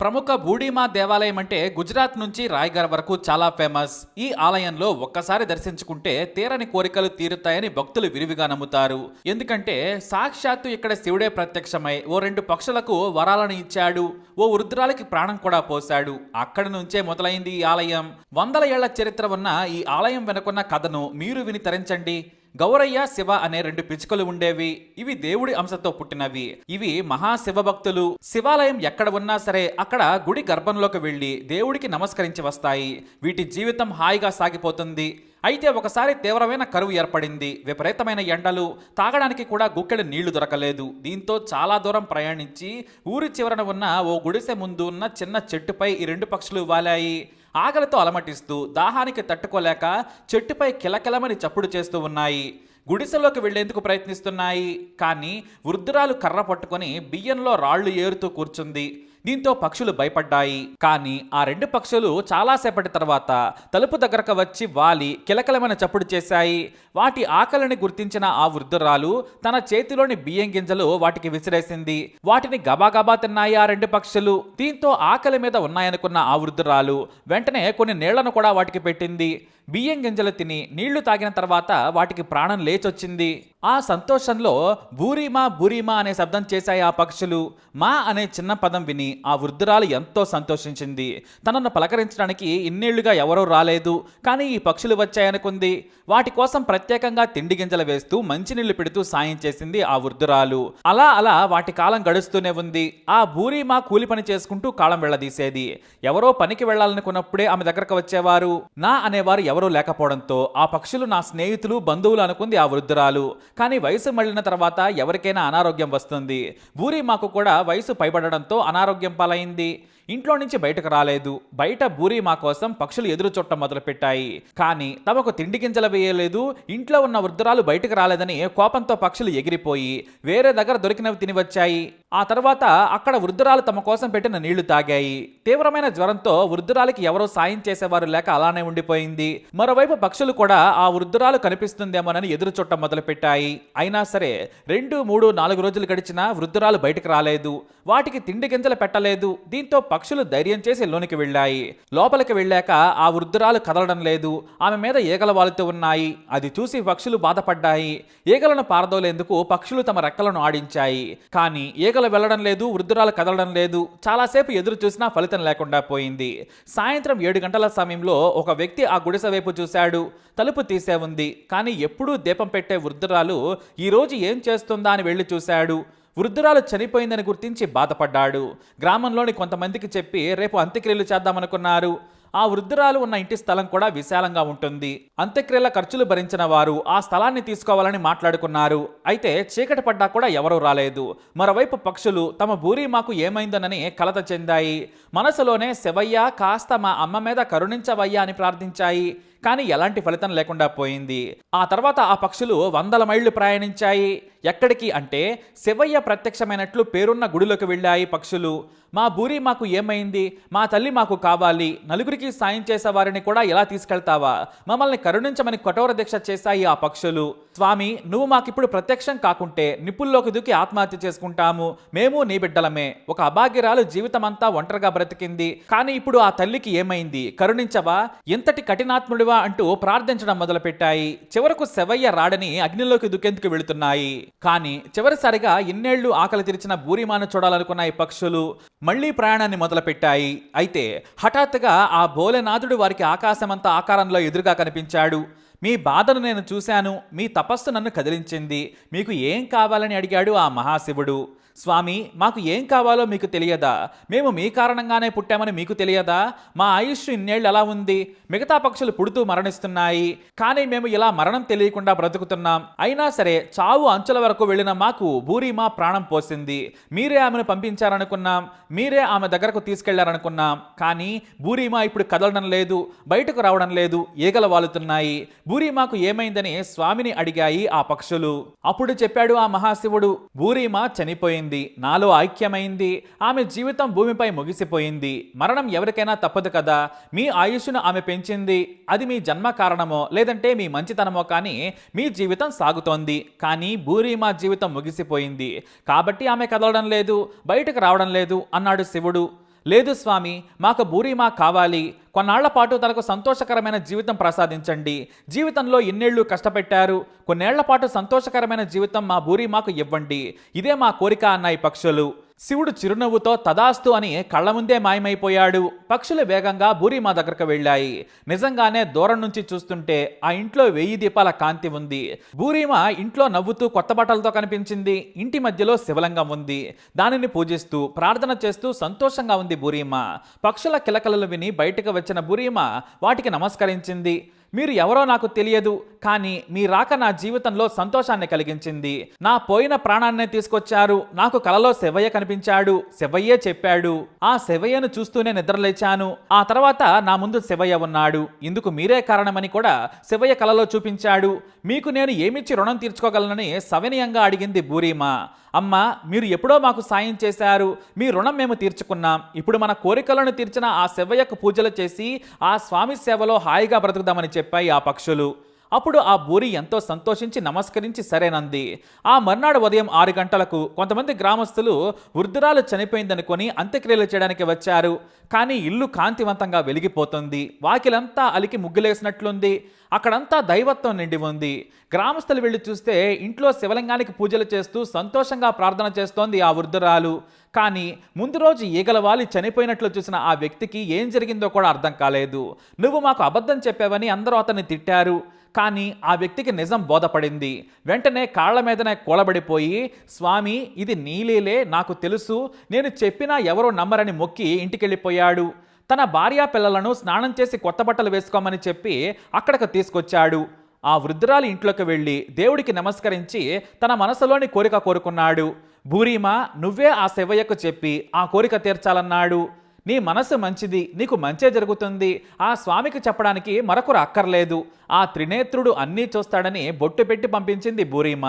ప్రముఖ బూడిమా దేవాలయం అంటే గుజరాత్ నుంచి రాయ్గర్ వరకు చాలా ఫేమస్. ఈ ఆలయంలో ఒక్కసారి దర్శించుకుంటే తీరని కోరికలు తీరుతాయని భక్తులు విరివిగా నమ్ముతారు. ఎందుకంటే సాక్షాత్తు ఇక్కడ శివుడే ప్రత్యక్షమై ఓ రెండు పక్షులకు వరాలను ఇచ్చాడు. ఓ వృద్ధురాలకి ప్రాణం కూడా పోశాడు. అక్కడి నుంచే మొదలైంది ఈ ఆలయం. వందల ఏళ్ళ చరిత్ర ఉన్న ఈ ఆలయం వెనుకున్న కథను మీరు విని తరించండి. గౌరయ్య శివ అనే రెండు పిచ్చుకలు ఉండేవి. ఇవి దేవుడి అంశతో పుట్టినవి. ఇవి మహాశివ భక్తులు. శివాలయం ఎక్కడ ఉన్నా సరే అక్కడ గుడి గర్భంలోకి వెళ్ళి దేవుడికి నమస్కరించి వస్తాయి. వీటి జీవితం హాయిగా సాగిపోతుంది. అయితే ఒకసారి తీవ్రమైన కరువు ఏర్పడింది. విపరీతమైన ఎండలు. తాగడానికి కూడా గుక్కెడు నీళ్ళు దొరకలేదు. దీంతో చాలా దూరం ప్రయాణించి ఊరి చివరన ఉన్న ఓ గుడిసె ముందు ఉన్న చిన్న చెట్టుపై ఈ రెండు పక్షులు వాలాయి. ఆకలితో అలమటిస్తూ దాహానికి తట్టుకోలేక చెట్టుపై కిలకిలమని చప్పుడు చేస్తూ ఉన్నాయి. గుడిసెలోకి వెళ్ళేందుకు ప్రయత్నిస్తున్నాయి. కానీ వృద్ధురాలు కర్ర పట్టుకొని బియ్యంలో రాళ్ళు ఏరుతూ కూర్చుంది. దీంతో పక్షులు భయపడ్డాయి. కానీ ఆ రెండు పక్షులు చాలాసేపటి తర్వాత తలుపు దగ్గరకు వచ్చి వాలి కిలకిలమైన చప్పుడు చేశాయి. వాటి ఆకలిని గుర్తించిన ఆ వృద్ధురాలు తన చేతిలోని బియ్యం గింజలు వాటికి విసిరేసింది. వాటిని గబాగబా తిన్నాయి ఆ రెండు పక్షులు. దీంతో ఆకలి మీద ఉన్నాయనుకున్న ఆ వృద్ధురాలు వెంటనే కొన్ని నీళ్ళను కూడా వాటికి పెట్టింది. బియ్యం గింజలు తిని నీళ్ళు తాగిన తర్వాత వాటికి ప్రాణం లేచొచ్చింది. ఆ సంతోషంలో బూరిమా బూరిమా అనే శబ్దం చేశాయి ఆ పక్షులు. మా అనే చిన్న పదం విని ఆ వృద్ధురాలు ఎంతో సంతోషించింది. తనను పలకరించడానికి ఇన్నేళ్ళుగా ఎవరూ రాలేదు. కానీ ఈ పక్షులు వచ్చాయనుకుంది. వాటి కోసం ప్రత్యేకంగా తిండి గింజలు వేస్తూ మంచినీళ్ళు పెడుతూ సాయం చేసింది ఆ వృద్ధురాలు. అలా అలా వాటి కాలం గడుస్తూనే ఉంది. ఆ బూరిమా కూలి పని చేసుకుంటూ కాలం వెళ్ళదీసేది ఎవరో పనికి వెళ్ళాలనుకున్నప్పుడే ఆమె దగ్గరకు వచ్చేవారు. నా అనేవారు ఎవరూ లేకపోవడంతో ఆ పక్షులు నా స్నేహితులు బంధువులు అనుకుంది ఆ వృద్ధురాలు. కానీ వయసు మళ్ళిన తర్వాత ఎవరికైనా అనారోగ్యం వస్తుంది. ఊరి మాకు కూడా వయసు పైబడడంతో అనారోగ్యం పాలైంది. ఇంట్లో నుంచి బయటకు రాలేదు. బయట బూరి మా కోసం పక్షులు ఎదురు చుట్టం మొదలుపెట్టాయి. కానీ తమకు తిండి గింజలు వేయలేదు. ఇంట్లో ఉన్న వృద్ధురాలు బయటకు రాలేదని కోపంతో పక్షులు ఎగిరిపోయి వేరే దగ్గర దొరికినవి తిని వచ్చాయి. ఆ తర్వాత అక్కడ వృద్ధురాలు తమ కోసం పెట్టిన నీళ్ళు తాగాయి. తీవ్రమైన జ్వరంతో వృద్ధురాలికి ఎవరో సాయం చేసేవారు లేక అలానే ఉండిపోయింది. మరోవైపు పక్షులు కూడా ఆ వృద్ధురాలు కనిపిస్తుందేమోనని ఎదురు చుట్టం మొదలుపెట్టాయి. అయినా సరే రెండు మూడు నాలుగు రోజులు గడిచినా వృద్ధురాలు బయటకు రాలేదు. వాటికి తిండి గింజలు పెట్టలేదు. దీంతో పక్షులు ధైర్యం చేసి లోనికి వెళ్ళాయి. లోపలికి వెళ్ళాక ఆ వృద్ధురాలు కదలడం లేదు. ఆమె మీద ఈగలు వాలుతూ ఉన్నాయి. అది చూసి పక్షులు బాధపడ్డాయి. ఈగలను పారదోలేందుకు పక్షులు తమ రెక్కలను ఆడించాయి. కానీ ఈగలు వెళ్ళడం లేదు వృద్ధురాలు కదలడం లేదు. చాలాసేపు ఎదురు చూసినా ఫలితం లేకుండా పోయింది. సాయంత్రం ఏడు గంటల సమయంలో ఒక వ్యక్తి ఆ గుడిసె వైపు చూశాడు. తలుపు తీసే ఉంది. కానీ ఎప్పుడూ దీపం పెట్టే వృద్ధురాలు ఈరోజు ఏం చేస్తుందా అని వెళ్ళి చూశాడు. వృద్ధురాలు చనిపోయిందని గుర్తించి బాధపడ్డాడు. గ్రామంలోని కొంతమందికి చెప్పి రేపు అంత్యక్రియలు చేద్దామనుకున్నారు. ఆ వృద్ధురాలు ఉన్న ఇంటి స్థలం కూడా విశాలంగా ఉంటుంది. అంత్యక్రియల ఖర్చులు భరించిన వారు ఆ స్థలాన్ని తీసుకోవాలని మాట్లాడుకున్నారు. అయితే చీకటి పడ్డా కూడా ఎవరూ రాలేదు. మరోవైపు పక్షులు తమ బూరి మాకు ఏమైందనని కలత చెందాయి. మనసులోనే శివయ్య కాస్త మా అమ్మ మీద కరుణించవయ్యా అని ప్రార్థించాయి. కానీ ఎలాంటి ఫలితం లేకుండా పోయింది. ఆ తర్వాత ఆ పక్షులు వందల మైళ్ళు ప్రయాణించాయి. ఎక్కడికి అంటే శివయ్య ప్రత్యక్షమైనట్లు పేరున్న గుడిలోకి వెళ్ళాయి పక్షులు. మా బూరి మాకు ఏమైంది? మా తల్లి మాకు కావాలి. నలుగురికి సాయం చేసే వారిని కూడా ఎలా తీసుకెళ్తావా? మమ్మల్ని కరుణించమని కఠోర దీక్ష చేశాయి ఆ పక్షులు. స్వామి నువ్వు మాకిప్పుడు ప్రత్యక్షం కాకుంటే నిప్పుల్లోకి దూకి ఆత్మహత్య చేసుకుంటాము. మేము నీ బిడ్డలమే. ఒక అభాగ్యరాలు జీవితమంతా ఒంటరిగా బ్రతికింది. కానీ ఇప్పుడు ఆ తల్లికి ఏమైంది? కరుణించవా? ఎంతటి కఠినాత్ముడివా? అంటూ ప్రార్థించడం మొదలుపెట్టాయి. చివరకు శవయ్య రాడని అగ్నిలోకి దుకేందుకు వెళుతున్నాయి. కానీ చివరిసారిగా ఇన్నేళ్ళు ఆకలి తెరిచిన బూరిమాను చూడాలనుకున్న ఈ పక్షులు మళ్ళీ ప్రయాణాన్ని మొదలుపెట్టాయి. అయితే హఠాత్తుగా ఆ భోలేనాథుడు వారికి ఆకాశమంతా ఆకారంలో ఎదురుగా కనిపించాడు. మీ బాధను నేను చూశాను. మీ తపస్సు నన్ను కదిలించింది. మీకు ఏం కావాలని అడిగాడు ఆ మహాశివుడు. స్వామి మాకు ఏం కావాలో మీకు తెలియదా? మేము మీ కారణంగానే పుట్టామని మీకు తెలియదా? మా ఆయుష్ ఇన్నేళ్ళు ఎలా ఉంది? మిగతా పక్షులు పుడుతూ మరణిస్తున్నాయి. కానీ మేము ఇలా మరణం తెలియకుండా బ్రతుకుతున్నాం. అయినా సరే చావు అంచుల వరకు వెళ్ళిన మాకు బూరిమా ప్రాణం పోసింది. మీరే ఆమెను పంపించారనుకున్నాం. మీరే ఆమె దగ్గరకు తీసుకెళ్ళారనుకున్నాం. కానీ భూరిమా ఇప్పుడు కదలడం లేదు బయటకు రావడం లేదు ఈగలు వాలుతున్నాయి. భూరిమాకు ఏమైందని స్వామిని అడిగాయి ఆ పక్షులు. అప్పుడు చెప్పాడు ఆ మహాశివుడు భూరిమా చనిపోయింది. నాలో ఐక్యమైంది ఆమె జీవితం భూమిపై ముగిసిపోయింది. మరణం ఎవరికైనా తప్పదు కదా? మీ ఆయుష్ను ఆమె పెంచింది. అది మీ జన్మ కారణమో లేదంటే మీ మంచితనమో కానీ మీ జీవితం సాగుతోంది. కానీ భూరి మా జీవితం ముగిసిపోయింది. కాబట్టి ఆమె కదలడం లేదు బయటకు రావడం లేదు అన్నాడు శివుడు. లేదు స్వామి మాకు బూరిమా కావాలి. కొన్నాళ్ళ పాటు తనకు సంతోషకరమైన జీవితం ప్రసాదించండి. జీవితంలో ఎన్నేళ్ళు కష్టపెట్టారు? కొన్నేళ్ళ పాటు సంతోషకరమైన జీవితం మా బూరిమాకు ఇవ్వండి. ఇదే మా కోరిక అన్నాయి పక్షులు. శివుడు చిరునవ్వుతో తదాస్తు అని కళ్ళ ముందే మాయమైపోయాడు. పక్షులు వేగంగా బూరిమా దగ్గరకు వెళ్ళాయి. నిజంగానే దూరం నుంచి చూస్తుంటే ఆ ఇంట్లో వెయ్యి దీపాల కాంతి ఉంది. బూరిమా ఇంట్లో నవ్వుతూ కొత్త బట్టలతో కనిపించింది. ఇంటి మధ్యలో శివలింగం ఉంది. దానిని పూజిస్తూ ప్రార్థన చేస్తూ సంతోషంగా ఉంది బూరిమా పక్షుల కిలకలలు విని బయటకు వచ్చిన బూరిమా వాటికి నమస్కరించింది. మీరు ఎవరో నాకు తెలియదు కానీ మీ రాక నా జీవితంలో సంతోషాన్ని కలిగించింది. నా పోయిన ప్రాణాన్నే తీసుకొచ్చారు. నాకు కలలో శివయ్య కనిపించాడు. శివయ్యే చెప్పాడు. ఆ శివయ్యను చూస్తూనే నిద్రలేచాను. ఆ తర్వాత నా ముందు శివయ్య ఉన్నాడు. ఇందుకు మీరే కారణమని కూడా శివయ్య కలలో చూపించాడు. మీకు నేను ఏమిచ్చి రుణం తీర్చుకోగలనని సవినయంగా అడిగింది బూరీమా అమ్మా మీరు ఎప్పుడో మాకు సాయం చేశారు. మీ రుణం మేము తీర్చుకున్నాం. ఇప్పుడు మన కోరికలను తీర్చిన ఆ శివయ్యకు పూజలు చేసి ఆ స్వామి సేవలో హాయిగా బ్రతుకుదామని చెప్పాయి ఆ పక్షులు. అప్పుడు ఆ బూరి ఎంతో సంతోషించి నమస్కరించి సరేనంది ఆ మర్నాడు ఉదయం ఆరు గంటలకు కొంతమంది గ్రామస్తులు వృద్ధురాలు చనిపోయిందనుకొని అంత్యక్రియలు చేయడానికి వచ్చారు. కానీ ఇల్లు కాంతివంతంగా వెలిగిపోతుంది. వాకిలంతా అలికి ముగ్గులేసినట్లుంది. అక్కడంతా దైవత్వం నిండి ఉంది. గ్రామస్తులు వెళ్ళి చూస్తే ఇంట్లో శివలింగానికి పూజలు చేస్తూ సంతోషంగా ప్రార్థన చేస్తోంది ఆ వృద్ధురాలు. కానీ ముందు రోజు ఈగలవాలి చనిపోయినట్లు చూసిన ఆ వ్యక్తికి ఏం జరిగిందో కూడా అర్థం కాలేదు. నువ్వు మాకు అబద్ధం చెప్పావని అందరూ అతన్ని తిట్టారు. కానీ ఆ వ్యక్తికి నిజం బోధపడింది. వెంటనే కాళ్ళ మీదనే కూలబడిపోయి స్వామి ఇది నీలీలే నాకు తెలుసు. నేను చెప్పినా ఎవరో నమ్మరని మొక్కి ఇంటికెళ్ళిపోయాడు. తన భార్యా పిల్లలను స్నానం చేసి కొత్త బట్టలు వేసుకోమని చెప్పి అక్కడికి తీసుకొచ్చాడు. ఆ వృద్ధురాలి ఇంట్లోకి వెళ్ళి దేవుడికి నమస్కరించి తన మనసులోని కోరిక కోరుకున్నాడు. భూరీమా నువ్వే ఆ శివయ్యకు చెప్పి ఆ కోరిక తీర్చాలన్నాడు. నీ మనసు మంచిది నీకు మంచే జరుగుతుంది. ఆ స్వామికి చెప్పడానికి మరొకరు అక్కర్లేదు. ఆ త్రినేత్రుడు అన్నీ చూస్తాడని బొట్టు పెట్టి పంపించింది బూరీమ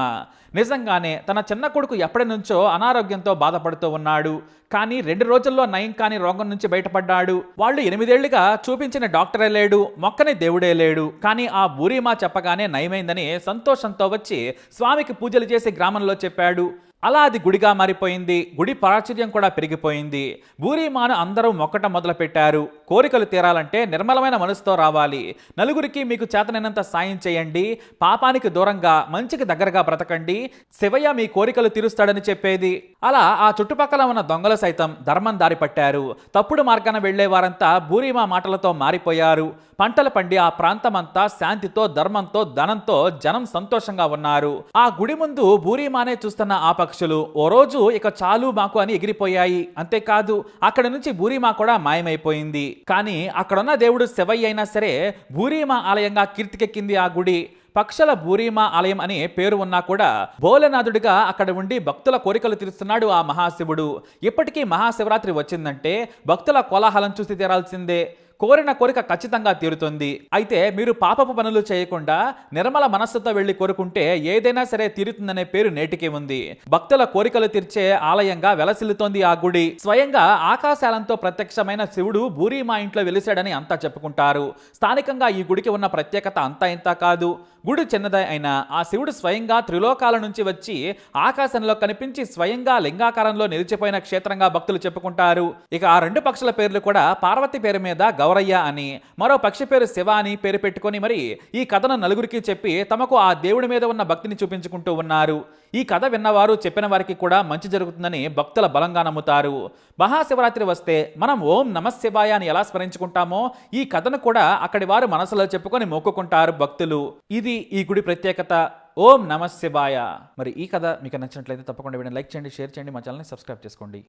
నిజంగానే తన చిన్న కొడుకు ఎప్పటి నుంచో అనారోగ్యంతో బాధపడుతూ ఉన్నాడు. కానీ రెండు రోజుల్లో నయం కాని రోగం నుంచి బయటపడ్డాడు. వాళ్ళు ఎనిమిదేళ్ళుగా చూపించిన డాక్టరే లేడు మొక్కని దేవుడే లేడు. కానీ ఆ బూరీమా చెప్పగానే నయమైందని సంతోషంతో వచ్చి స్వామికి పూజలు చేసి గ్రామంలో చెప్పాడు. అలా అది గుడిగా మారిపోయింది. గుడి ప్రాచుర్యం కూడా పెరిగిపోయింది. బూరీమాను అందరూ మొక్కటం మొదలుపెట్టారు. కోరికలు తీరాలంటే నిర్మలమైన మనసుతో రావాలి. నలుగురికి మీకు చేతనైనంత సాయం చేయండి. పాపానికి దూరంగా మంచికి దగ్గరగా బ్రతకండి. శివయ్య మీ కోరికలు తీరుస్తాడని చెప్పేది. అలా ఆ చుట్టుపక్కల ఉన్న దొంగలు సైతం ధర్మం దారి పట్టారు తప్పుడు మార్గాన వెళ్ళే వారంతా బూరీమా మాటలతో మారిపోయారు. పంటలు పండి ఆ ప్రాంతమంతా శాంతితో ధర్మంతో ధనంతో జనం సంతోషంగా ఉన్నారు. ఆ గుడి ముందు బూరీమానే చూస్తున్న ఆ పక్షులు ఓ రోజు ఇక చాలు మాకు అని ఎగిరిపోయాయి. అంతేకాదు అక్కడ నుంచి బూరీమా కూడా మాయమైపోయింది. కానీ అక్కడున్న దేవుడు శివయ్య అయినా సరే బూరీమా ఆలయంగా కీర్తికెక్కింది ఆ గుడి. పక్షల బూరీమా ఆలయం అనే పేరు ఉన్నా కూడా భోలనాథుడిగా అక్కడ ఉండి భక్తుల కోరికలు తీరుస్తున్నాడు ఆ మహాశివుడు. ఇప్పటికీ మహాశివరాత్రి వచ్చిందంటే భక్తుల కోలాహలం చూసి తీరాల్సిందే. కోరిన కోరిక ఖచ్చితంగా తీరుతుంది. అయితే మీరు పాపపు పనులు చేయకుండా నిర్మల మనస్సుతో వెళ్ళి కోరుకుంటే ఏదైనా సరే తీరుతుందనే పేరు నేటికి ఉంది. భక్తుల కోరికలు తీర్చే ఆలయంగా వెలసిల్లుతోంది ఆ గుడి. స్వయంగా ఆకాశాలంతో ప్రత్యక్షమైన శివుడు బూరి మా ఇంట్లో వెలిశాడని అంతా చెప్పుకుంటారు. స్థానికంగా ఈ గుడికి ఉన్న ప్రత్యేకత అంతా ఇంత కాదు. గుడి చిన్నదై అయినా ఆ శివుడు స్వయంగా త్రిలోకాల నుంచి వచ్చి ఆకాశంలో కనిపించి స్వయంగా లింగాకారంలో నిలిచిపోయిన క్షేత్రంగా భక్తులు చెప్పుకుంటారు. ఇక ఆ రెండు పక్షుల పేర్లు కూడా పార్వతి పేరు మీద గౌరయ్య అని మరో పక్షి పేరు శివ అని పేరు పెట్టుకొని మరి ఈ కథను నలుగురికి చెప్పి తమకు ఆ దేవుడి మీద ఉన్న భక్తిని చూపించుకుంటూ ఉన్నారు. ఈ కథ విన్నవారు చెప్పిన వారికి కూడా మంచి జరుగుతుందని భక్తుల బలంగా నమ్ముతారు. మహాశివరాత్రి వస్తే మనం ఓం నమశివాయ అని ఎలా స్మరించుకుంటామో ఈ కథను కూడా అక్కడి వారు మనసులో చెప్పుకొని మొక్కుకుంటారు భక్తులు. ఇది ఈ గుడి ప్రత్యేకత. ఓం నమశివాయ మరి ఈ కథ మీకు నచ్చినట్లయితే తప్పకుండా వీడియో లైక్ చేయండి షేర్ చేయండి మా ఛానల్ని సబ్స్క్రైబ్ చేసుకోండి.